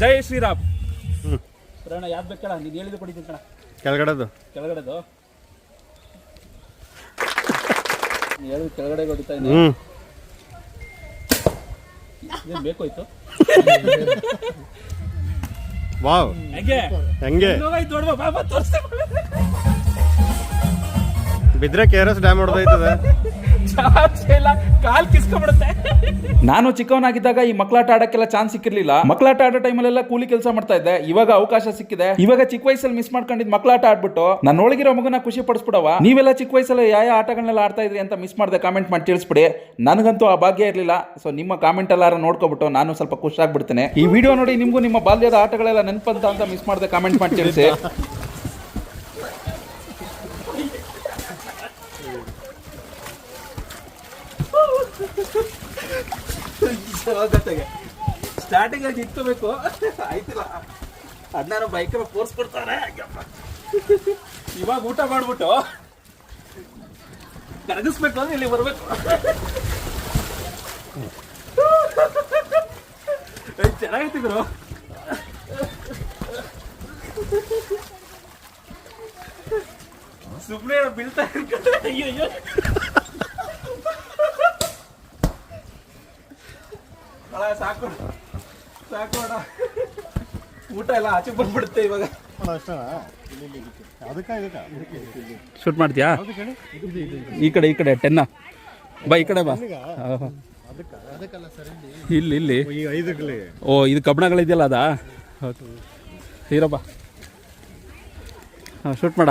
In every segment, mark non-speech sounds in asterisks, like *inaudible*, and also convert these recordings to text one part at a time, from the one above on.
ಜೈ ಶ್ರೀರಾಮ್ ಪ್ರೇರಣ ಯಾವ್ದು ಬೇಕಣ ನೀನು ಹೇಳಿದ್ದು ಕೊಡಿದ್ದೀನಿ ಕಣ ಕೆಳಗಡೆದು ಕೆಳಗಡೆದು ಹೇಳಿದ ಕೆಳಗಡೆ ಹೊಡಿತಾ ಇದ್ದೀನಿ ಏನು ಬೇಕಾಯ್ತು ವಾವ್ ಹೆಂಗೆ ಹೆಂಗೆ ಬಿದ್ರೆ ಕೆ ಆರ್ ಎಸ್ ಡ್ಯಾಮ್ ಹೊಡೆದೈತದ ಕಾಲ್ ಕಿಸ್ಕೊಂಡ್ಬಿಡುತ್ತೆ. ನಾನು ಚಿಕ್ಕವನಾಗಿದ್ದಾಗ ಈ ಮಕ್ಕಳಾಟ ಆಡಕ್ಕೆಲ್ಲ ಚಾನ್ಸ್ ಸಿಕ್ಕಿರ್ಲಿಲ್ಲ. ಮಕ್ಕಳಾಟ ಆಡೋ ಟೈಮಲ್ಲೆಲ್ಲ ಕೂಲಿ ಕೆಲಸ ಮಾಡ್ತಾ ಇದ್ದೆ. ಇವಾಗ ಅವಕಾಶ ಸಿಕ್ಕಿದೆ. ಇವಾಗ ಚಿಕ್ಕ ವಯಸ್ಸಲ್ಲಿ ಮಿಸ್ ಮಾಡ್ಕೊಂಡಿದ್ ಮಕ್ಕಳಾಟ ಆಡ್ಬಿಟ್ಟು ನನ್ನ ಒಳಗಿರೋ ಮಗುನ ಖುಷಿ ಪಡಿಸ್ಬಿಡವ ನೀವೆಲ್ಲ ಚಿಕ್ಕ ವಯಸ್ಸಲ್ಲಿ ಯಾವ ಆಟಗಳನ್ನೆಲ್ಲ ಆಡ್ತಾ ಇದ್ರಿ ಅಂತ ಮಿಸ್ ಮಾಡಿದೆ ಕಾಮೆಂಟ್ ಮಾಡಿ ತಿಳಿಸ್ಬಿಡಿ. ನನಗಂತೂ ಆ ಭಾಗ್ಯ ಇರಲಿಲ್ಲ. ಸೊ ನಿಮ್ಮ ಕಾಮೆಂಟ್ ಎಲ್ಲಾರ ನೋಡ್ಕೊಬಿಟ್ಟು ನಾನು ಸ್ವಲ್ಪ ಖುಷಿ ಆಗ್ಬಿಡ್ತೇನೆ. ಈ ವಿಡಿಯೋ ನೋಡಿ ನಿಮಗೂ ನಿಮ್ಮ ಬಾಲ್ಯದ ಆಟಗಳೆಲ್ಲ ನೆನಪಂತ ಅಂತ ಮಿಸ್ ಮಾಡಿದೆ ಕಾಮೆಂಟ್ ಮಾಡಿ ತಿಳಿಸಿ. ಸ್ಟಾರ್ಟಿಂಗ್ ಆಗಿ ಇಟ್ಕೋಬೇಕು ಆಯ್ತಿಲ್ಲ. ಅಣ್ಣಾರು ಬೈಕ್ ಫೋರ್ಸ್ ಕೊಡ್ತಾರೆ. ಇವಾಗ ಊಟ ಮಾಡ್ಬಿಟ್ಟು ಕರಗಿಸ್ಬೇಕು ಅಂದ್ರೆ ಇಲ್ಲಿ ಬರ್ಬೇಕು. ಚೆನ್ನಾಗಿತ್ತಿದ್ರು ಚೆನ್ನಾಗೈತಿದ್ರು ಸುಮ್ಮನೆ ಬೀಳ್ತಾ ಇರ್ಕೊಂಡು ಅಯ್ಯೋ ಅಯ್ಯೋ ಅಣ್ಣ, ಸಾಕು. ಸಾಕು ಅಣ್ಣ. ಊಟ ಎಲ್ಲ ಆಚೆ ಬಂದ್ಬಿಡುತ್ತೆ ಇವಾಗ. ಶೂಟ್ ಮಾಡ್ತೀಯಾ? ಈ ಕಡೆ ಈ ಕಡೆ ಟೆನ್ನ ಬಾ ಈ ಕಡೆ ಬಾ. ಇಲ್ಲಿ. ಇಲ್ಲಿ ಈ ಐದಕ್ಕೆ ಓ ಇದು ಕಬ್ಬಣಗಳಿದೆಯಲ್ಲ ಅದಾ? ಹೀರಪ್ಪ ಹಾಂ ಶೂಟ್ ಮಾಡ.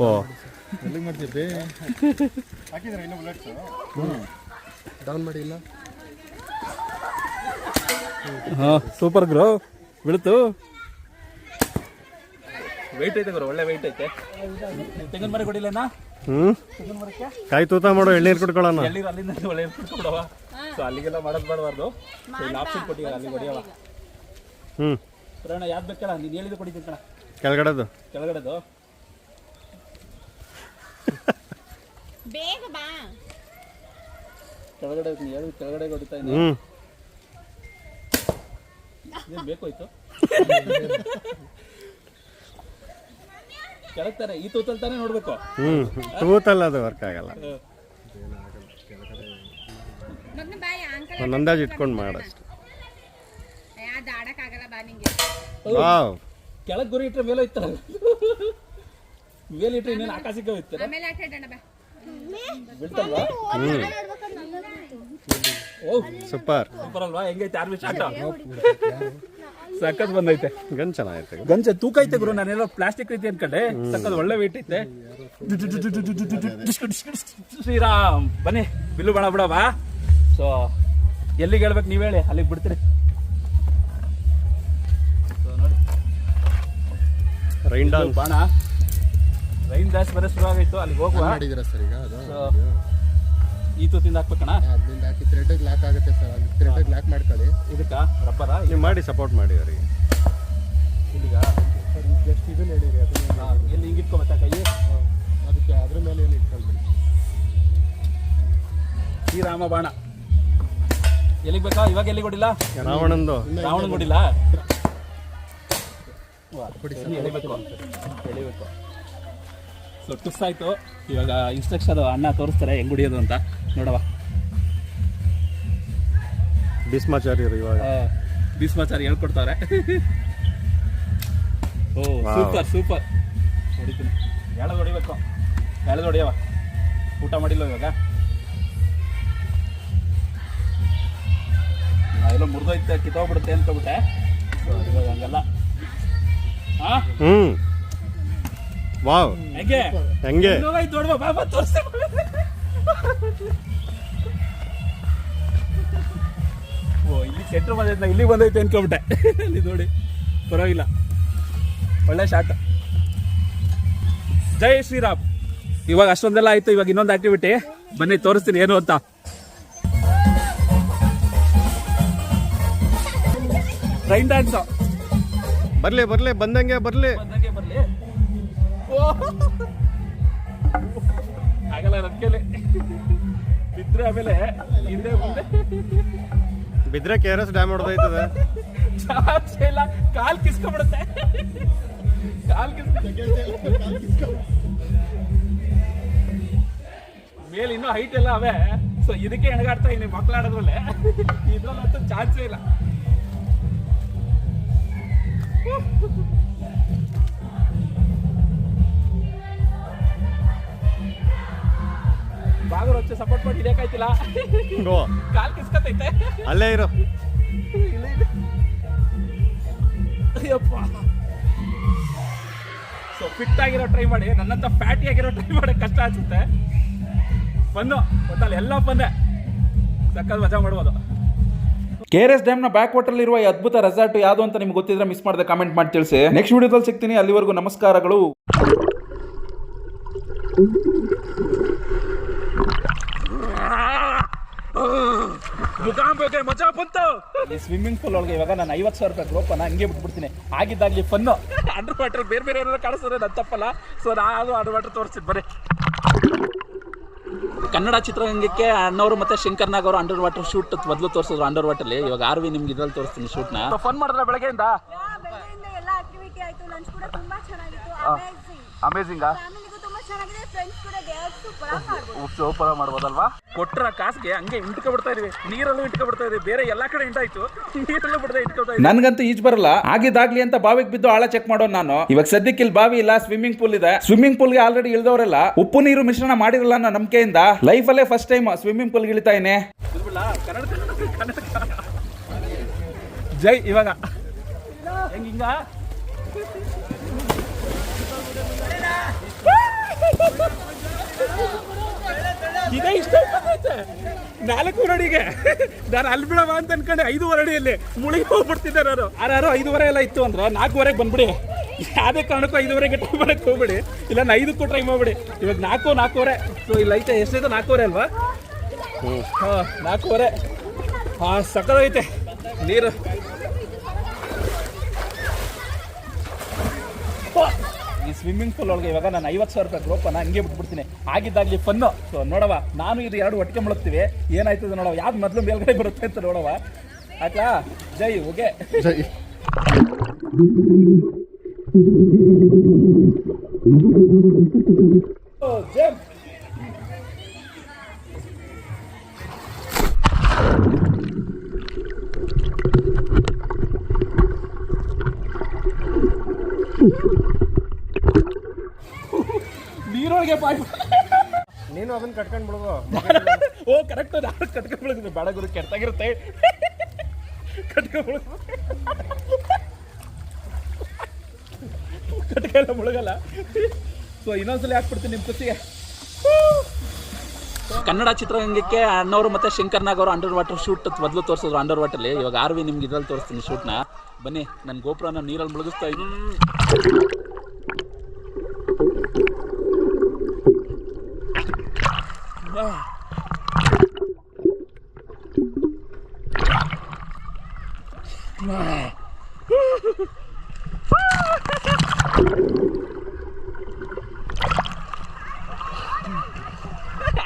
ಓ. ಹಾಕಿದ್ರೆ ಇನ್ನೂ ಬುಲೆಟ್ಸ್ ಡೌನ್ ಮಾಡಿ ಇಲ್ಲ. ಹಾಂ ಸೂಪರ್ ಗ್ರೋ. ಬೀಳ್ತು. ವೆಯ್ಟ್ ಐತೆ ಗುರು ಒಳ್ಳೆ ವೆಯ್ಟ್ ಐತೆ. ತೆಂಗಿನ ಮರ ಕೊಡಿಲ್ಲನಾ ಮರಕ್ಕೆ? ಕಾಯಿ ತೂತ ಮಾಡೋ ಎಳ್ನೀರು ಕುಟ್ಕೊಳ್ಳೋಣ ಎಲ್ಲಿರು ಅಲ್ಲಿಂದ ಒಳ್ಳೆ ಕುಟ್ಕೊಡವ ಸೊ ಅಲ್ಲಿಗೆಲ್ಲ ಮಾಡೋದು ಬೇಡಬಾರ್ದು ಸೊ ಇಲ್ಲಿ ಆಪ್ಷನ್ ಕೊಟ್ಟಿದ್ದಾರೆ ಅಲ್ಲಿ ಹೊಡಿಯವ ಹ್ಮ್. ಪ್ರಯಾಣ ಯಾವ್ದು ಬೇಕಲ್ಲ? ನೀನು ಹೇಳಿದ್ದು ಕೊಡಿದ್ದೀನಿ ಕಣ ಕೆಳಗಡೆದು. ಕೆಳಗಡೆದು. ಬೇಗ ಬಾ. ಕೆಳಗಡೆ ಹೇಳಿ ಕೆಳಗಡೆ ಹೊಡಿತಾ ಇದ್ದೀನಿ. ಹ್ಮ್. ಏನು ಬೇಕಾಯ್ತು ಈ ತಾನೇ ನೋಡ್ಬೇಕು. ಹ್ಞೂ ತೂತಲ್ಲ ಅದು ವರ್ಕ್ ಆಗಲ್ಲ. ಒಂದು ಅಂದಾಜು ಇಟ್ಕೊಂಡು ಮಾಡಷ್ಟು ಅದು ಆಡಕ್ಕಾಗಲ್ಲ ಬಾ ನಿಂಗೆ. ವಾವ್. ಕೆಳಗೆ ಗುರಿ ಇಟ್ಟರೆ ಮೇಲೆ ಹೋಯ್ತಾರ. ಮೇಲೆ ಇಟ್ರೆ ಇನ್ನೇನು ಆಕಾಶಕ್ಕೆ ಹೋಯ್ತಾರೆ? ಬಿಡ್ತಲ್ವಾ ಓ ಸೂಪರ್ ಸೂಪರ್. ಅಲ್ವಾ ಹೆಂಗೈತೆ? ಆರ್ಮಿ ಶಾಟ್ ಸಖತ್ ಬಂದೈತೆ. ಗನ್ ಚೆನ್ನಾಗೈತೆ. ಗಂಜ ತೂಕ ಐತೆ ಗುರು ನಾನೆಲ್ಲ ಪ್ಲಾಸ್ಟಿಕ್ ರೀತಿ ಅನ್ಕೊಂಡೆ. ಸಖತ್ ಒಳ್ಳೆ ವೇಟ್ ಐತೆ. ಶ್ರೀರಾಮ್ ಬನ್ನಿ. ಬಿಲ್ಲು ಬಣ ಬಿಡವಾ ಸೊ ಎಲ್ಲಿಗೆ ಹೇಳ್ಬೇಕು ನೀವ್ ಹೇಳಿ? ಅಲ್ಲಿಗೆ ಬಿಡ್ತೀರಿ ರೈನ್ ಬಾಣ. ರೈನ್ ದಾಸ್ ಬರೋ ಶುರು ಆಗೈತು ಅಲ್ಲಿಗೆ ಹೋಗುವ. ಮಾಡಿದ್ದೀರಾ ಸರ್ ಈಗ? ಈ ತೂತಿಂದ ಹಾಕ್ಬೇಕಣ್ಣ? ಅದರಿಂದ ಹಾಕಿ ಥ್ರೆಡ್ ಲಾಕ್ ಆಗುತ್ತೆ ಸರ್ ಅಲ್ಲಿ ಥ್ರೆಡ್ ಲಾಕ್ ಮಾಡ್ಕೊಳ್ಳಿ. ಇದಕ್ಕೆ ರಬ್ಬರ ನೀವು ಮಾಡಿ ಸಪೋರ್ಟ್ ಮಾಡಿ ಅವರಿಗೆ. ಇಲ್ಲಿಗ? ಜಸ್ಟ್ ಇದನ್ನ ಹೇಳಿರಿ ಅದನ್ನ ಎಲ್ಲಿ ಹಿಂಗೆ ಇಟ್ಕೊಬೇಕಾ ಕೈ ಅದಕ್ಕೆ ಅದ್ರ ಮೇಲೆ ಏನು ಇಟ್ಕೊಳ್ಬೇಡಿ ಶ್ರೀರಾಮ ಬಾಣ ಎಲ್ಲಿಗೆ ಬೇಕಾ? ಇವಾಗ ಎಲ್ಲಿಗೆ ಕೊಡಿಲ್ಲ ರಾವಣಂದು. ರಾವಣ ಬೇಕು ಎಳಿಬೇಕು ಎಳಿಬೇಕು ಸೊ ಆಯ್ತು. ಇವಾಗ ಇನ್ಸ್ಟ್ರಕ್ಷನ್ ಅಣ್ಣ ತೋರಿಸ್ತಾರೆ ಹೆಂಗ್ ಹೊಡಿಯೋದು ಅಂತ. ನೋಡವ ಭೀಸ್ಮಾಚಾರ್ಯರು ಇವಾಗ. ಭೀಸ್ಮಾಚಾರ್ಯ ಹೇಳ್ಕೊಡ್ತಾರೆ. ಓ ಸೂಪರ್ ಸೂಪರ್ ಹೊಡಿತೀನಿ. ಎಳದ್ ಹೊಡಿಬೇಕು. ಎಳೆದು ಹೊಡಿಯವ ಊಟ ಮಾಡಿಲ್ಲ ಇವಾಗ? ಎಲ್ಲೋ ಮುರಿದೋಯ್ತೆ ಕಿತ್ತೋಗ್ಬಿಡುತ್ತೆ ಅನ್ಕೊಬಿಟ್ಟೆ ಬಿಟ್ಟೆ ಇವಾಗ ಹಂಗಲ್ಲ. ಹಾ? ಹ್ಮ್. ವಾವ್. ಹೆಂಗೆ? ಹೆಂಗೆ? ದೊಡ್ಡ ಬಾಬಾ ತೋರಿಸ್ತೆ ಓ ಇಲ್ಲಿ ಸೆಂಟ್ರ್ ಬಂದೈತೆ ಇಲ್ಲಿಗೆ ಬಂದೈತೆ ಅನ್ಕೊಂಬಿಟ್ಟೆ. ಅಲ್ಲಿ ನೋಡಿ. ಪರವಾಗಿಲ್ಲ. ಒಳ್ಳೆ ಶಾಟ್ ಜೈ ಶ್ರೀರಾಮ್. ಇವಾಗ ಅಷ್ಟೊಂದೆಲ್ಲ ಆಯ್ತು ಇವಾಗ ಇನ್ನೊಂದು ಆಕ್ಟಿವಿಟಿ ಬನ್ನಿ ತೋರಿಸ್ತೀನಿ ಏನು ಅಂತ. ರೈನ್ ಡ್ಯಾನ್ಸ್ ಬರ್ಲಿ ಬರ್ಲಿ ಬಂದಂಗೆ ಬರ್ಲಿ. ಆಗಲ್ಲ ನನ್ನ ಕೇಳಿ ಬಿದ್ರೆ ಆಮೇಲೆ ಹಿಂದೆ ಮುಂದೆ. ಬಿದ್ರೆ ಕೆ ಆರ್ ಎಸ್ ಡ್ಯಾಮ್ ಹೊಡೆದೈತದೆ ಚಾನ್ಸ್ ಇಲ್ಲ ಕಾಲ್ ಕಿಸ್ಕೊಂಡ್ಬಿಡುತ್ತೆ. ಕಾಲ್ ಕಿಸ್ಕೊ ಮೇಲೆ ಇನ್ನೂ ಹೈಟ್ ಎಲ್ಲ ಅವೇ. ಸೊ ಇದಕ್ಕೆ ಎಣಗಾಡ್ತಾ ಇದೀನಿ ಮಕ್ಕಳಾಡೋದ್ರಲ್ಲೇ ಇದ್ರಲ್ಲಂತೂ ಚಾನ್ಸೇ ಇಲ್ಲ. ಬಾಗರ್ ಹೊಚ್ಚ ಸಪೋರ್ಟ್ ಮಾಡಿ ಹಿಡಿಯಕ್ಕಾಯ್ತಿಲ್ಲ ಕಾಲ್ ಕಿಸ್ಕತೈತೆ. ಅಲ್ಲೇ ಇರೋ. ಅಯ್ಯಪ್ಪ. ಸೊ ಫಿಟ್ ಆಗಿರೋ ಟ್ರೈ ಮಾಡಿ ನನ್ನಂತ ಫ್ಯಾಟಿ ಆಗಿರೋ ಟ್ರೈ ಮಾಡೋಕ್ಕೆ ಕಷ್ಟ ಅನ್ಸುತ್ತೆ. ಬಂದು ಒಟ್ಟಲ್ಲಿ ಎಲ್ಲ ಬಂದೆ. ಸಕ್ಕತ್ ಮಜಾ ಮಾಡ್ಬೋದು. ಕೆ ಆರ್ ಎಸ್ ಡ್ಯಾಮ್ನ ಬ್ಯಾಕ್ ಇರುವ ಈ ಅದ್ಭುತ ರೆಸಾರ್ಟ್ ಯಾವುದು ಅಂತ ನಿಮ್ಗೆ ಗೊತ್ತಿದ್ರೆ ಮಿಸ್ ಮಾಡಿದೆ ಕಮೆಂಟ್ ಮಾಡಿ ತಿಳಿಸಿ. ನೆಕ್ಸ್ಟ್ ವಿಡಿಯೋದಲ್ಲಿ ಸಿಗ್ತೀನಿ. ಅಲ್ಲಿವರೆಗೂ ನಮಸ್ಕಾರಗಳು. ಮುಖಾಂಬಕ್ಕೆ ಮಜಾ ಬಂತು. ಈ ಸ್ವಿಮ್ಮಿಂಗ್ ಪೂಲ್ ಒಳಗೆ ಇವಾಗ ನಾನು ಐವತ್ತು ಸಾವಿರ ರೂಪಾಯಿ ಗ್ರೋಪನ ಹಂಗೆ ಬಿಟ್ಬಿಡ್ತೀನಿ. ಆಗಿದ್ದಾಗಲಿ ಫನ್ನು ಅಂಡರ್ ವಾಟರ್ ಬೇರೆ ಬೇರೆ ಏನಾದ್ರು ಕಾಣಿಸಿದ್ರೆ ನನ್ನ ತಪ್ಪಲ್ಲ. ಸೊ ನಾನು ಅಂಡರ್ ವಾಟರ್ ತೋರಿಸ್ತೀನಿ. ಬರೀ ಕನ್ನಡ ಚಿತ್ರರಂಗಕ್ಕೆ ಅಣ್ಣವರು ಮತ್ತೆ ಶಂಕರ್ ನಾಗ್ ಅವರು ಅಂಡರ್ ವಾಟರ್ ಶೂಟ್ ಮೊದಲು ತೋರಿಸಿದ್ರು ಅಂಡರ್ ವಾಟರ್ ಇವಾಗ ಆರ್ ವಿ ನಿಮ್ಗೆ ಇದ್ರಲ್ಲಿ ತೋರಿಸ್ತೀನಿ ಶೂಟ್ನ ಫೋನ್ ಮಾಡಿದ್ರೆ ಬೆಳಗ್ಗೆಯಿಂದ? ಬೆಳಗ್ಗೆಯಿಂದ ಸೂಪರ್ ಮಾಡ್ಬೋದಲ್ವಾ? ಕೊಟ್ಟರ ಕಾಸಿಗೆ ಹಂಗೆ ಇಂಟ್ಕೊ ಬಿಡ್ತಾ ಇದೀವಿ. ನೀರಲ್ಲೂ ಇಂಟ್ಕೊ ಬಿಡ್ತಾ ಇದೀವಿ. ಬೇರೆ ಎಲ್ಲಾ ಕಡೆ ಇಂಟಾಯ್ತು. ನೀರಲ್ಲೂ ಬಿಡದೆ ಇಟ್ಕೊಳ್ತಾ ಇದೀವಿ. ನನ್ಗಂತೂ ಈಜ್ ಬರಲ್ಲ. ಆಗಿದಾಗ್ಲಿ ಅಂತ ಬಾವಿಗೆ ಬಿದ್ದು ಆಳ ಚೆಕ್ ಮಾಡೋ ನಾನು. ಇವಾಗ ಸದ್ಯಕ್ಕೆ ಇಲ್ಲಿ ಬಾವಿ ಇಲ್ಲ ಸ್ವಿಮ್ಮಿಂಗ್ ಪೂಲ್ ಇದೆ. ಸ್ವಿಮ್ಮಿಂಗ್ ಪೂಲ್ಗೆ ಆಲ್ರೆಡಿ ಇಳ್ದವರೆಲ್ಲ ಉಪ್ಪು ನೀರು ಮಿಶ್ರಣ ಮಾಡಿರಲ್ಲ ಅನ್ನೋ ನಂಬಿಕೆಯಿಂದ ಲೈಫ್ ಅಲ್ಲೇ ಫಸ್ಟ್ ಟೈಮ್ ಸ್ವಿಮ್ಮಿಂಗ್ ಪೂಲ್ ಇಳಿತಾ ಇನ್ನೇ ಜೈ ಇವಾಗ. ಹೆಂಗಿಂಗ ನಾಲ್ಕು ಅಡಿಗೆ ನಾನು ಅಲ್ಲಿ ಬಿಡವ ಅಂತ ಅನ್ಕೊಂಡೆ ಐದೂವರೆ ಅಡಿಯಲ್ಲಿ. ಮುಳುಗಿ ಹೋಗ್ಬಿಡ್ತಿದ್ದೆ ನಾನು. ಯಾರು ಐದೂವರೆ ಎಲ್ಲ ಇತ್ತು ಅಂದ್ರೆ ನಾಲ್ಕೂವರೆಗೆ ಬಂದ್ಬಿಡಿ. ಯಾವುದೇ ಕಾರಣಕ್ಕೂ ಐದುವರೆಗೆ ಟ್ರೈ ಮಾಡಕ್ಕೆ ಹೋಗ್ಬಿಡಿ. ಇಲ್ಲ ನಾನು ಐದಕ್ಕೂ ಟ್ರೈ ಮಾಡ್ಬಿಡಿ. ಇವಾಗ ನಾಲ್ಕು ನಾಲ್ಕೂವರೆ. ಸೊ ಇಲ್ಲಿ ಐತೆ ಎಷ್ಟೈತೆ ನಾಲ್ಕೂವರೆ ಅಲ್ವಾ? ಹಾಂ ನಾಲ್ಕೂವರೆ. ಹಾಂ ಐತೆ ನೀರು. ಸ್ವಿಮ್ಮಿಂಗ್ ಪೂಲ್ ಒಳಗೆ ಇವಾಗ ನಾನು ಐವತ್ತು ಸಾವಿರ ರೂಪಾಯಿ ಗ್ರೋಪನ ಹಂಗೆ ಬಿಟ್ಬಿಡ್ತೀನಿ. ಆಗಿದ್ದಾಗಲಿ ಫನ್ನು ಸೊ ನೋಡವ ನಾನು ಇದು ಎರಡು ಒಟ್ಟಿಗೆ ಮುಳುಗ್ತೀವಿ. ಏನಾಯ್ತದೆ ನೋಡವ ಯಾವ್ದು ಮೊದಲು ಮೇಲ್ಗಡೆ ಬರುತ್ತೆ ಅಂತ ನೋಡವ ಆಯ್ತಾ? ಜೈ ಓಕೆ. ಜೈ. ಜಂಪ್ ನೀರೊಳಗೆ ಪಾಯ್ ನೀನು ಅದನ್ನ ಕಟ್ಕೊಂಡ್ ಬಿಡುದು ಓ ಕರೆಕ್ಟ್ ನಾನು ಕಟ್ಕೊಂಡ್ಬಿಡಿದ್ವಿ ಬೇಡ ಗುರು ಕೆಟ್ಟಾಗಿರುತ್ತೆ ಕಟ್ಕೊಂಡ್ ಕಟ್ಕೆಲ್ಲ ಮುಳುಗಲ್ಲ. ಸೊ ಇನ್ನೊಂದ್ಸಲ ಹಾಕ್ಬಿಡ್ತೀನಿ ನಿಮ್ಮ ಖುಷಿಗೆ ಕನ್ನಡ ಚಿತ್ರರಂಗಕ್ಕೆ ಅಣ್ಣವರು ಮತ್ತೆ ಶಂಕರ್ ನಾಗ್ ಅವರು ಅಂಡರ್ ವಾಟರ್ ಶೂಟ್ ಮೊದಲು ತೋರಿಸಿದ್ರು ಅಂಡರ್ ವಾಟರ್ಲಿ ಇವಾಗ ಆರ್ ವಿ ನಿಮ್ಗೆ ಇದ್ರಲ್ಲಿ ತೋರಿಸ್ತೀನಿ ಶೂಟ್ನ ಬನ್ನಿ ನನ್ನ ಗೋಪುರನ ನೀರಲ್ಲಿ ಮುಳುಗಿಸ್ತಾ ಇದ್ದೀನಿ.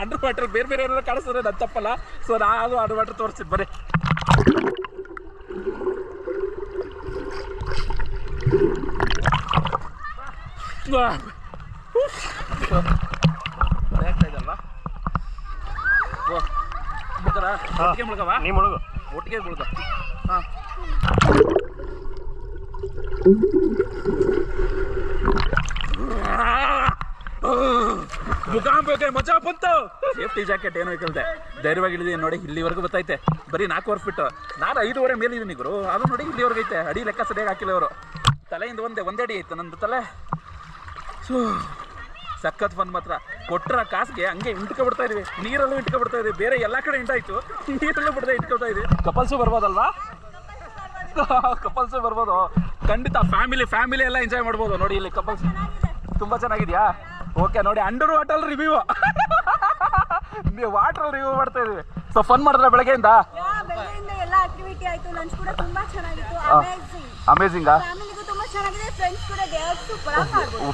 ಅಂಡರ್ ವಾಟರ್ ಬೇರೆ ಬೇರೆ ಏನಾದ್ರು ಕಾಣಿಸ್ತದೆ ನಾನು ತಪ್ಪಲ್ಲ ಸೊ ನಾನು ಅಂಡರ್ ವಾಟರ್ ತೋರಿಸ್ತೀನಿ ಬರ್ರಿ ಒಟ್ಟಿಗೆ ಮುಳುಗವಾ ನೀ ಮುಳುಗು. ಒಟ್ಟಿಗೆ ಮುಳುಗ. ಹಾಂ. ಮುಖಾಂಬಕ್ಕೆ ಮಜಾ ಬಂತು. ಸೇಫ್ಟಿ ಜಾಕೆಟ್ ಏನೋ ಇಕ್ಕಲ್ದೆ ಧೈರ್ಯವಾಗಿ ಇಳಿದೀನಿ ನೋಡಿ ಇಲ್ಲಿವರೆಗೂ ಗೊತ್ತೈತೆ ಬರೀ ನಾಲ್ಕುವರೆ ಫಿಟ್ ನಾನು ಐದೂವರೆ ಮೇಲೆ ಇದೀನಿ ಗುರು. ಅದು ನೋಡಿ ಇಲ್ಲಿವರೆಗೆ ಐತೆ. ಅಡಿ ಲೆಕ್ಕ ಸರಿಯಾಗಿ ಹಾಕಿಲ್ಲ ಅವರು ತಲೆಯಿಂದ ಒಂದೇ ಒಂದೇ ಅಡಿ ಐತೆ ನಂದು ತಲೆ. ಸೊ ಸಖತ್ ಫನ್ ಮಾತ್ರ. ಕೊಟ್ರ ಕಾಸಿಗೆ ಹಂಗೆ ಇಂಟ್ಕೊ ಬಿಡ್ತಾ ಇದೀವಿ. ನೀರಲ್ಲೂ ಇಂಟ್ಕೊ ಬಿಡ್ತಾ ಇದೀವಿ. ಬೇರೆ ಎಲ್ಲಾ ಕಡೆ ಇಂಟಾಯ್ತು ನೀರಲ್ಲೂ ಬಿಡದೆ ಇಟ್ಕೊಳ್ತಾ ಇದೀವಿ. ಕಪಲ್ಸು ಬರ್ಬೋದಲ್ವಾ? ಕಪಲ್ಸು ಬರ್ಬೋದು. ಖಂಡಿತ ಫ್ಯಾಮಿಲಿ ಫ್ಯಾಮಿಲಿ ಎಲ್ಲ ಎಂಜಾಯ್ ಮಾಡ್ಬೋದು. ನೋಡಿ ಇಲ್ಲಿ ಕಪಲ್ಸ್. ತುಂಬಾ ಚೆನ್ನಾಗಿದ್ಯಾ? ಓಕೆ ನೋಡಿ ಅಂಡರ್ ವಾಟರ್ ರಿವ್ಯೂ ನೀವು ವಾಟರ್ ರಿವ್ಯೂ ಮಾಡ್ತಾ ಇದೀವಿ. ಸೊ ಫನ್ ಮಾಡಿದ್ರೆ ಬೆಳಗ್ಗೆಯಿಂದ? ಬೆಳಗ್ಗೆಯಿಂದ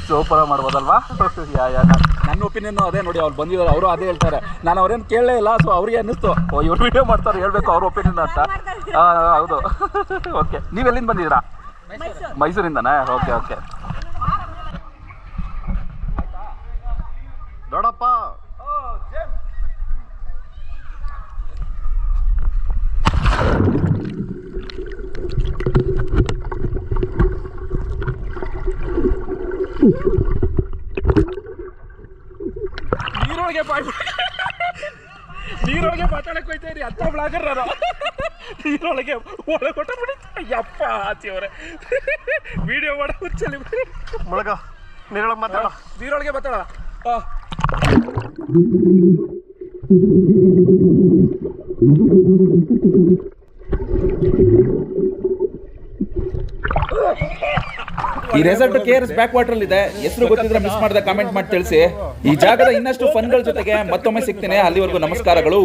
ಸೂಪರ್ ಮಾಡ್ಬೋದಲ್ವಾ? *laughs* ಯಾ ಯಾ ನನ್- ನನ್ನ ಒಪಿನಿಯನ್ ಅದೇ ನೋಡಿ ಅವ್ರು ಬಂದಿದ್ದಾರೆ ಅವರು ಅದೇ ಹೇಳ್ತಾರೆ. ನಾನು ಅವ್ರೇನು ಕೇಳಲೇ ಇಲ್ಲ ಸೊ ಅವ್ರಿಗೆ ಅನ್ನಿಸ್ತು. ಓ ಇವ್ರು ವಿಡಿಯೋ ಮಾಡ್ತಾರೆ ಹೇಳ್ಬೇಕು ಅವ್ರ ಒಪಿನಿಯನ್ ಅಂತ. ಆ, ಹೌದು. *laughs* ಓಕೆ ನೀವು ಎಲ್ಲಿಂದ ಬಂದಿದ್ದೀರಾ? ಮೈಸೂರು. ಮೈಸೂರಿಂದನಾ? ಓಕೆ ಓಕೆ ದೊಡ್ಡಪ್ಪ ನೀರೊಳಗೆ ಬಾಯ್ ನೀರೊಳಗೆ ಮಾತಾಡಕ್ ಹೋಯ್ತಾ ಇರಿ ಅಂತ ಬ್ಲಾಗರ್ ನಾನು ನೀರೊಳಗೆ ಒಳಗೆ ಕೊಟ್ಟ ಬಿಡಿ ಯಪ್ಪ ಆಚೆಯವರೇ ವಿಡಿಯೋ ಮಾಡೋ ಹುಚ್ಚಲ್ಲಿ ಮುಳಗ ನೀರೊಳಗೆ ಮಾತಾಡ ನೀರೊಳಗೆ ಮಾತಾಡ ಈ resort K R S back water ಇದೆ ಹೆಸರು ಗೊತ್ತಿದ್ರೆ ಮಿಸ್ ಮಾಡಿದ ಕಾಮೆಂಟ್ ಮಾಡಿ ತಿಳಿಸಿ. ಈ ಜಾಗದ ಇನ್ನಷ್ಟು ಫನ್ಗಳ ಜೊತೆಗೆ ಮತ್ತೊಮ್ಮೆ ಸಿಗ್ತೇನೆ. ಅಲ್ಲಿವರೆಗೂ ನಮಸ್ಕಾರಗಳು.